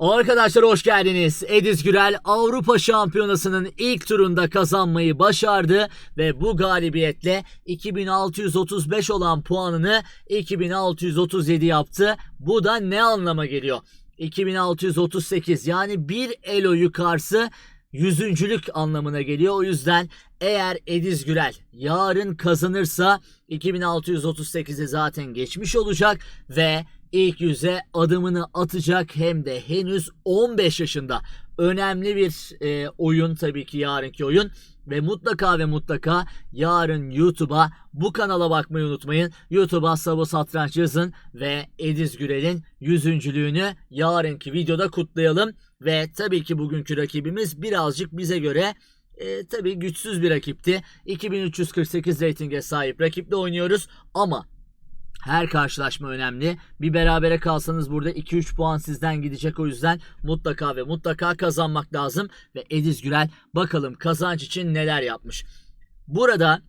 Arkadaşlar hoş geldiniz. Ediz Gürel Avrupa Şampiyonası'nın ilk turunda kazanmayı başardı ve bu galibiyetle 2635 olan puanını 2637 yaptı. Bu da ne anlama geliyor? 2638 yani bir elo yukarısı yüzüncülük anlamına geliyor. O yüzden eğer Ediz Gürel yarın kazanırsa 2638'e zaten geçmiş olacak ve ilk yüze adımını atacak hem de henüz 15 yaşında. Önemli bir e, oyun tabii ki yarınki oyun ve mutlaka ve mutlaka yarın YouTube'a bu kanala bakmayı unutmayın. YouTube'a Sabo Satranç yazın ve Ediz Gürel'in yüzüncülüğünü yarınki videoda kutlayalım. Ve tabii ki bugünkü rakibimiz birazcık bize göre e, tabii güçsüz bir rakipti. 2348 reytinge sahip rakiple oynuyoruz ama her karşılaşma önemli. Bir berabere kalsanız burada 2-3 puan sizden gidecek o yüzden mutlaka ve mutlaka kazanmak lazım. Ve Ediz Gürel bakalım kazanç için neler yapmış. Burada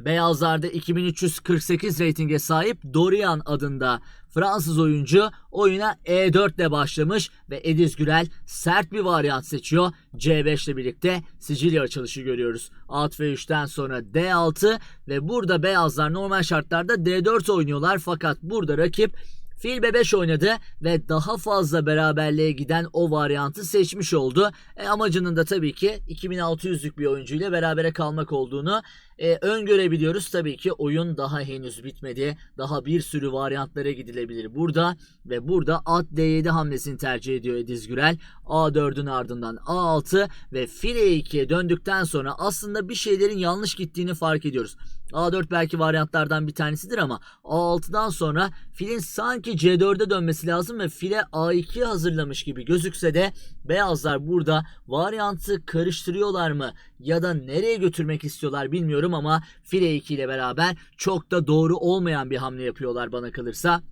Beyazlarda 2348 reytinge sahip Dorian adında Fransız oyuncu oyuna E4 ile başlamış ve Ediz Gürel sert bir varyant seçiyor. C5 ile birlikte Sicilya açılışı görüyoruz. At V3'ten sonra D6 ve burada beyazlar normal şartlarda D4 oynuyorlar fakat burada rakip Fil B5 oynadı ve daha fazla beraberliğe giden o varyantı seçmiş oldu. E, amacının da tabii ki 2600'lük bir oyuncuyla berabere kalmak olduğunu e, öngörebiliyoruz. Tabii ki oyun daha henüz bitmedi. Daha bir sürü varyantlara gidilebilir burada ve burada at D7 hamlesini tercih ediyor Ediz Gürel. A4'ün ardından A6 ve fil E2'ye döndükten sonra aslında bir şeylerin yanlış gittiğini fark ediyoruz. A4 belki varyantlardan bir tanesidir ama A6'dan sonra filin sanki C4'e dönmesi lazım ve file A2 hazırlamış gibi gözükse de beyazlar burada varyantı karıştırıyorlar mı ya da nereye götürmek istiyorlar bilmiyorum ama file 2 ile beraber çok da doğru olmayan bir hamle yapıyorlar bana kalırsa.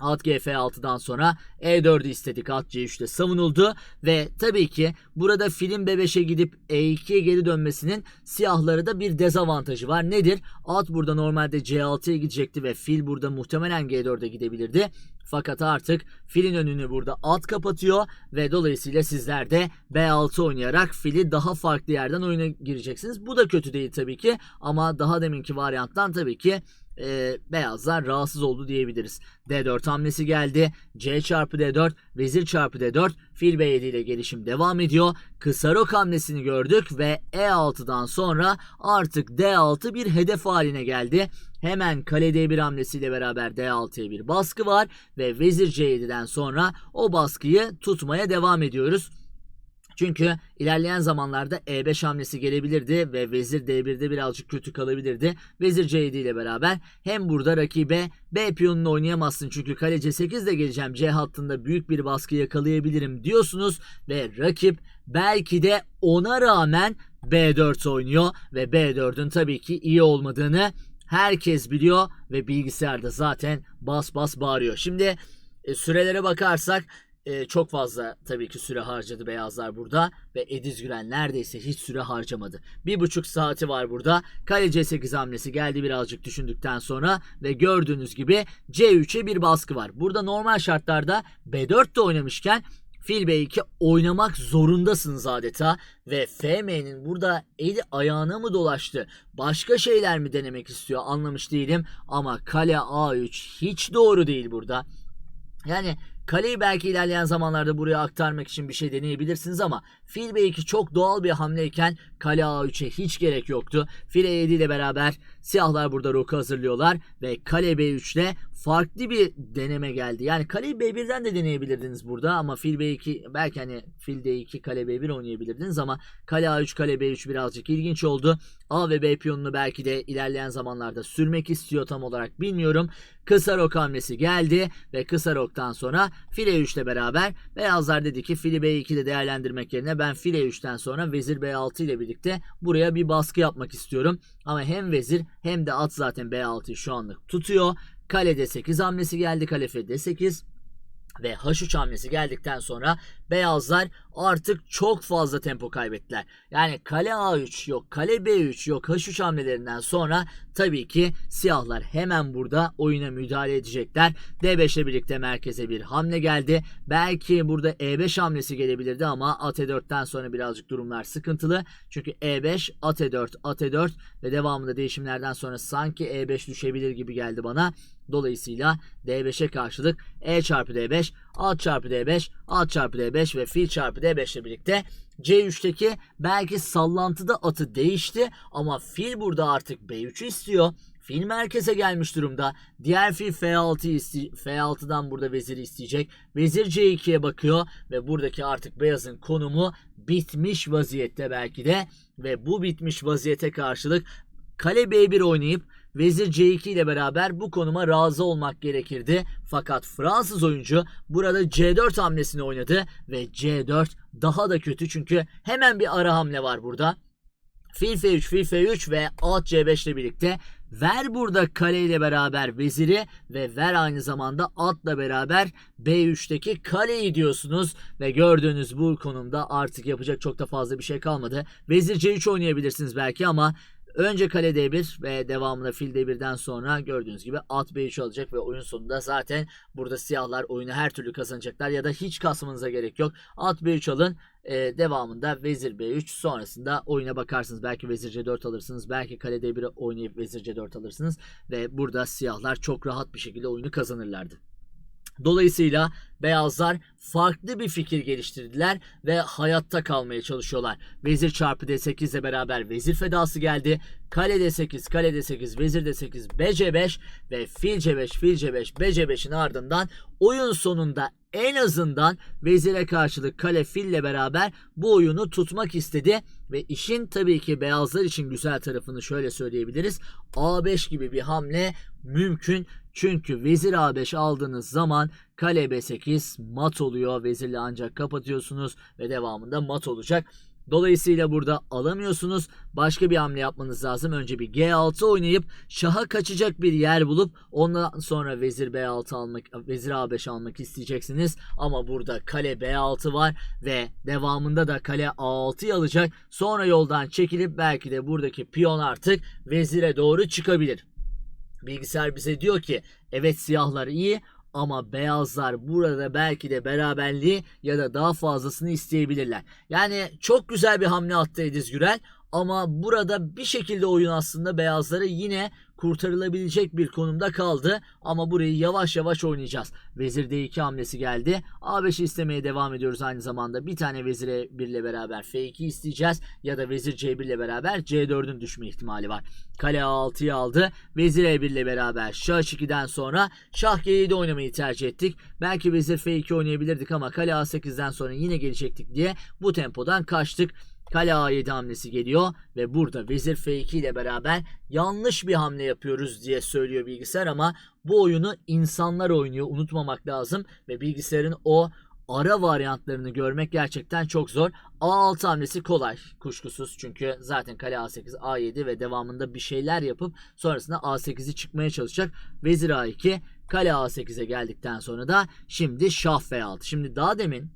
At GF6'dan sonra E4'ü istedik. At C3'te savunuldu ve tabii ki burada filin B5'e gidip E2'ye geri dönmesinin siyahları da bir dezavantajı var. Nedir? At burada normalde C6'ya gidecekti ve fil burada muhtemelen G4'e gidebilirdi. Fakat artık filin önünü burada at kapatıyor ve dolayısıyla sizler de B6 oynayarak fili daha farklı yerden oyuna gireceksiniz. Bu da kötü değil tabii ki ama daha deminki varyanttan tabii ki e, beyazlar rahatsız oldu diyebiliriz. D4 hamlesi geldi. C çarpı D4, vezir çarpı D4, fil B7 ile gelişim devam ediyor. Kısa rok hamlesini gördük ve E6'dan sonra artık D6 bir hedef haline geldi. Hemen kale D1 hamlesiyle beraber D6'ya bir baskı var ve vezir C7'den sonra o baskıyı tutmaya devam ediyoruz. Çünkü ilerleyen zamanlarda E5 hamlesi gelebilirdi ve vezir D1'de birazcık kötü kalabilirdi. Vezir C7 ile beraber hem burada rakibe B piyonunu oynayamazsın çünkü kale C8 de geleceğim C hattında büyük bir baskı yakalayabilirim diyorsunuz ve rakip belki de ona rağmen B4 oynuyor ve B4'ün tabii ki iyi olmadığını herkes biliyor ve bilgisayarda zaten bas bas bağırıyor. Şimdi e, sürelere bakarsak e, çok fazla tabii ki süre harcadı beyazlar burada ve Ediz Gülen neredeyse hiç süre harcamadı. Bir buçuk saati var burada. Kale C8 hamlesi geldi birazcık düşündükten sonra ve gördüğünüz gibi C3'e bir baskı var. Burada normal şartlarda B4 de oynamışken Fil B2 oynamak zorundasınız adeta ve FM'nin burada eli ayağına mı dolaştı başka şeyler mi denemek istiyor anlamış değilim ama kale A3 hiç doğru değil burada. Yani kaleyi belki ilerleyen zamanlarda buraya aktarmak için bir şey deneyebilirsiniz ama fil B2 çok doğal bir hamleyken kale A3'e hiç gerek yoktu. Fil E7 ile beraber siyahlar burada roku hazırlıyorlar ve kale B3 ile farklı bir deneme geldi. Yani kaleyi B1'den de deneyebilirdiniz burada ama fil B2 belki hani fil D2 kale B1 oynayabilirdiniz ama kale A3 kale B3 birazcık ilginç oldu. A ve B piyonunu belki de ilerleyen zamanlarda sürmek istiyor tam olarak bilmiyorum. Kısa rok hamlesi geldi ve kısa roktan sonra file 3 ile beraber beyazlar dedi ki fili B2'de değerlendirmek yerine ben file 3'ten sonra vezir B6 ile birlikte buraya bir baskı yapmak istiyorum. Ama hem vezir hem de at zaten B6'yı şu anlık tutuyor. Kale D8 hamlesi geldi. Kale F D8. Ve H3 hamlesi geldikten sonra beyazlar artık çok fazla tempo kaybettiler. Yani kale A3 yok kale B3 yok H3 hamlelerinden sonra tabii ki siyahlar hemen burada oyuna müdahale edecekler. D5 ile birlikte merkeze bir hamle geldi. Belki burada E5 hamlesi gelebilirdi ama at E4'ten sonra birazcık durumlar sıkıntılı. Çünkü E5, at E4, at E4 ve devamında değişimlerden sonra sanki E5 düşebilir gibi geldi bana. Dolayısıyla D5'e karşılık E çarpı D5, at çarpı D5, at çarpı D5 ve fil çarpı D5 ile birlikte C3'teki belki sallantıda atı değişti ama fil burada artık B3'ü istiyor. Fil merkeze gelmiş durumda. Diğer fil F6 iste F6'dan burada veziri isteyecek. Vezir C2'ye bakıyor ve buradaki artık beyazın konumu bitmiş vaziyette belki de ve bu bitmiş vaziyete karşılık kale B1 oynayıp Vezir C2 ile beraber bu konuma razı olmak gerekirdi. Fakat Fransız oyuncu burada C4 hamlesini oynadı ve C4 daha da kötü çünkü hemen bir ara hamle var burada. Fil F3, fil F3 ve at C5 ile birlikte ver burada kale ile beraber veziri ve ver aynı zamanda atla beraber B3'teki kaleyi diyorsunuz ve gördüğünüz bu konumda artık yapacak çok da fazla bir şey kalmadı. Vezir C3 oynayabilirsiniz belki ama Önce kale D1 ve devamında fil D1'den sonra gördüğünüz gibi at B3 alacak ve oyun sonunda zaten burada siyahlar oyunu her türlü kazanacaklar ya da hiç kasmanıza gerek yok. At B3 alın e, devamında vezir B3 sonrasında oyuna bakarsınız. Belki vezir C4 alırsınız. Belki kale D1 oynayıp vezir C4 alırsınız. Ve burada siyahlar çok rahat bir şekilde oyunu kazanırlardı. Dolayısıyla beyazlar farklı bir fikir geliştirdiler ve hayatta kalmaya çalışıyorlar. Vezir çarpı D8 ile beraber vezir fedası geldi. Kale D8, kale D8, vezir D8, BC5 ve fil C5, fil C5, BC5'in ardından oyun sonunda en azından vezire karşılık kale fille beraber bu oyunu tutmak istedi ve işin tabii ki beyazlar için güzel tarafını şöyle söyleyebiliriz. A5 gibi bir hamle mümkün. Çünkü vezir A5 aldığınız zaman kale B8 mat oluyor. Vezirle ancak kapatıyorsunuz ve devamında mat olacak. Dolayısıyla burada alamıyorsunuz. Başka bir hamle yapmanız lazım. Önce bir G6 oynayıp şaha kaçacak bir yer bulup ondan sonra vezir B6 almak, vezir A5 almak isteyeceksiniz. Ama burada kale B6 var ve devamında da kale A6'yı alacak. Sonra yoldan çekilip belki de buradaki piyon artık vezire doğru çıkabilir. Bilgisayar bize diyor ki evet siyahlar iyi ama beyazlar burada belki de beraberliği ya da daha fazlasını isteyebilirler. Yani çok güzel bir hamle attı Ediz Gürel ama burada bir şekilde oyun aslında beyazları yine kurtarılabilecek bir konumda kaldı. Ama burayı yavaş yavaş oynayacağız. Vezir D2 hamlesi geldi. A5'i istemeye devam ediyoruz aynı zamanda. Bir tane vezire 1 ile beraber F2 isteyeceğiz. Ya da vezir C1 ile beraber C4'ün düşme ihtimali var. Kale A6'yı aldı. Vezir E1 ile beraber Şah 2'den sonra Şah G7 oynamayı tercih ettik. Belki vezir F2 oynayabilirdik ama Kale A8'den sonra yine gelecektik diye bu tempodan kaçtık. Kale A7 hamlesi geliyor ve burada vezir F2 ile beraber yanlış bir hamle yapıyoruz diye söylüyor bilgisayar ama bu oyunu insanlar oynuyor unutmamak lazım ve bilgisayarın o ara varyantlarını görmek gerçekten çok zor. A6 hamlesi kolay kuşkusuz çünkü zaten kale A8, A7 ve devamında bir şeyler yapıp sonrasında A8'i çıkmaya çalışacak. Vezir A2, kale A8'e geldikten sonra da şimdi şah F6. Şimdi daha demin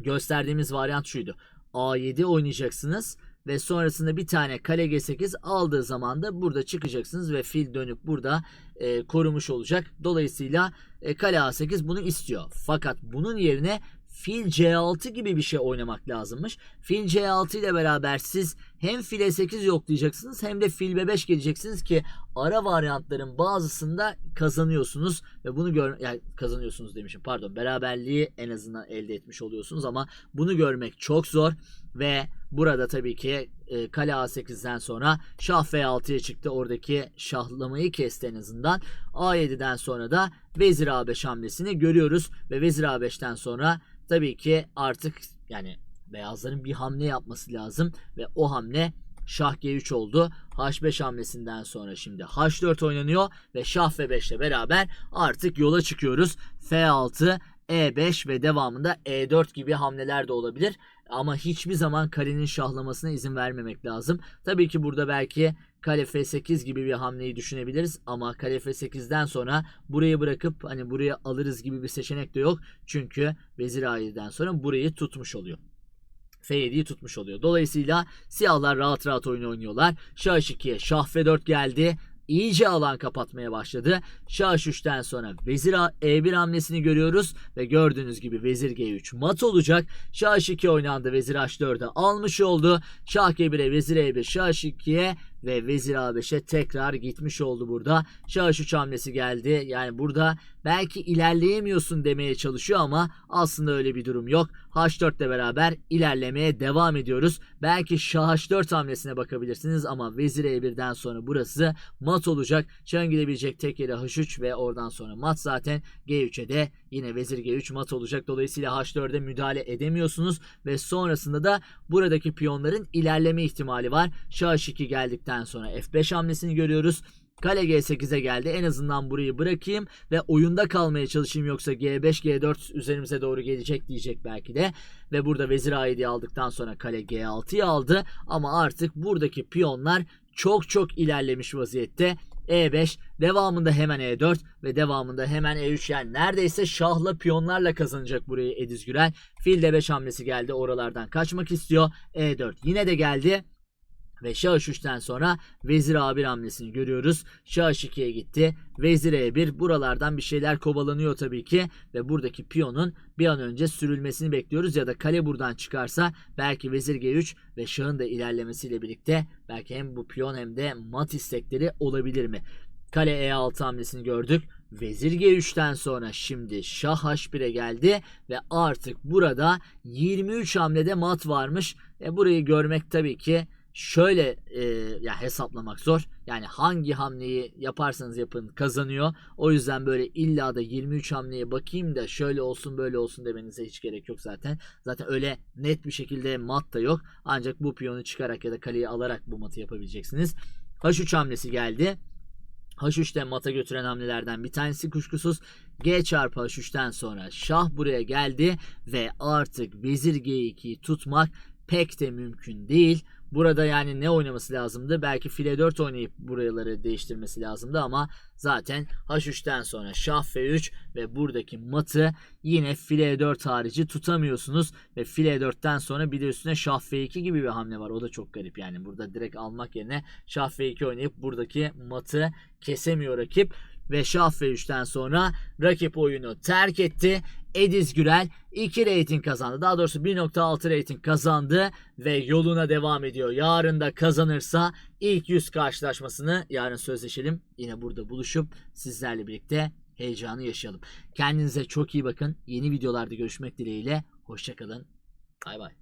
gösterdiğimiz varyant şuydu. A7 oynayacaksınız ve sonrasında bir tane kale G8 aldığı zaman da burada çıkacaksınız ve fil dönüp burada e, korumuş olacak. Dolayısıyla e, kale A8 bunu istiyor. Fakat bunun yerine fil C6 gibi bir şey oynamak lazımmış. Fil C6 ile beraber siz hem fil E8 yoklayacaksınız hem de fil B5 geleceksiniz ki ara varyantların bazısında kazanıyorsunuz ve bunu gör yani kazanıyorsunuz demişim pardon beraberliği en azından elde etmiş oluyorsunuz ama bunu görmek çok zor ve burada tabii ki e, kale A8'den sonra şah F6'ya çıktı. Oradaki şahlamayı kesti en azından. A7'den sonra da vezir A5 hamlesini görüyoruz ve vezir A5'ten sonra tabii ki artık yani beyazların bir hamle yapması lazım ve o hamle Şah G3 oldu. H5 hamlesinden sonra şimdi H4 oynanıyor ve Şah F5 ile beraber artık yola çıkıyoruz. F6, E5 ve devamında E4 gibi hamleler de olabilir. Ama hiçbir zaman kalenin şahlamasına izin vermemek lazım. Tabii ki burada belki kale F8 gibi bir hamleyi düşünebiliriz ama kale F8'den sonra burayı bırakıp hani buraya alırız gibi bir seçenek de yok. Çünkü vezir A7'den sonra burayı tutmuş oluyor. F7'yi tutmuş oluyor. Dolayısıyla siyahlar rahat rahat oyun oynuyorlar. Şah H2'ye Şah F4 geldi. İyice alan kapatmaya başladı. Şah H3'ten sonra Vezir A- E1 hamlesini görüyoruz ve gördüğünüz gibi Vezir G3 mat olacak. Şah H2 oynandı. Vezir H4'e almış oldu. Şah G1'e Vezir E1 Şah H2'ye ve Vezir A5'e tekrar gitmiş oldu burada. Şah H3 hamlesi geldi. Yani burada belki ilerleyemiyorsun demeye çalışıyor ama aslında öyle bir durum yok. H4 ile beraber ilerlemeye devam ediyoruz. Belki Şah H4 hamlesine bakabilirsiniz ama Vezir E1'den sonra burası mat olacak. Şahın gidebilecek tek yeri H3 ve oradan sonra mat zaten. G3'e de yine Vezir G3 mat olacak. Dolayısıyla H4'e müdahale edemiyorsunuz ve sonrasında da buradaki piyonların ilerleme ihtimali var. Şah H2 geldikten sonra F5 hamlesini görüyoruz. Kale G8'e geldi. En azından burayı bırakayım ve oyunda kalmaya çalışayım yoksa G5 G4 üzerimize doğru gelecek diyecek belki de. Ve burada vezir A7'yi aldıktan sonra kale G6'yı aldı ama artık buradaki piyonlar çok çok ilerlemiş vaziyette. E5 devamında hemen E4 ve devamında hemen E3 yani neredeyse şahla piyonlarla kazanacak burayı Ediz Gürel. Fil D5 hamlesi geldi oralardan kaçmak istiyor. E4 yine de geldi. Ve Şah H3'ten sonra Vezir A1 hamlesini görüyoruz. Şah H2'ye gitti. Vezir E1 buralardan bir şeyler kovalanıyor tabii ki. Ve buradaki piyonun bir an önce sürülmesini bekliyoruz. Ya da kale buradan çıkarsa belki Vezir G3 ve Şah'ın da ilerlemesiyle birlikte belki hem bu piyon hem de mat istekleri olabilir mi? Kale E6 hamlesini gördük. Vezir G3'ten sonra şimdi Şah H1'e geldi ve artık burada 23 hamlede mat varmış. E burayı görmek tabii ki şöyle e, ya hesaplamak zor. Yani hangi hamleyi yaparsanız yapın kazanıyor. O yüzden böyle illa da 23 hamleye bakayım da şöyle olsun böyle olsun demenize hiç gerek yok zaten. Zaten öyle net bir şekilde mat da yok. Ancak bu piyonu çıkarak ya da kaleyi alarak bu matı yapabileceksiniz. H3 hamlesi geldi. H3'te mata götüren hamlelerden bir tanesi kuşkusuz. G çarpı H3'ten sonra şah buraya geldi ve artık vezir G2'yi tutmak pek de mümkün değil. Burada yani ne oynaması lazımdı? Belki file 4 oynayıp buraları değiştirmesi lazımdı ama zaten H3'ten sonra şah F3 ve buradaki matı yine file 4 harici tutamıyorsunuz ve file 4'ten sonra bir de üstüne şah F2 gibi bir hamle var. O da çok garip yani. Burada direkt almak yerine şah F2 oynayıp buradaki matı kesemiyor rakip ve Şah F3'ten sonra rakip oyunu terk etti. Ediz Gürel 2 rating kazandı. Daha doğrusu 1.6 rating kazandı ve yoluna devam ediyor. Yarın da kazanırsa ilk 100 karşılaşmasını yarın sözleşelim. Yine burada buluşup sizlerle birlikte heyecanı yaşayalım. Kendinize çok iyi bakın. Yeni videolarda görüşmek dileğiyle. Hoşçakalın. Bay bay.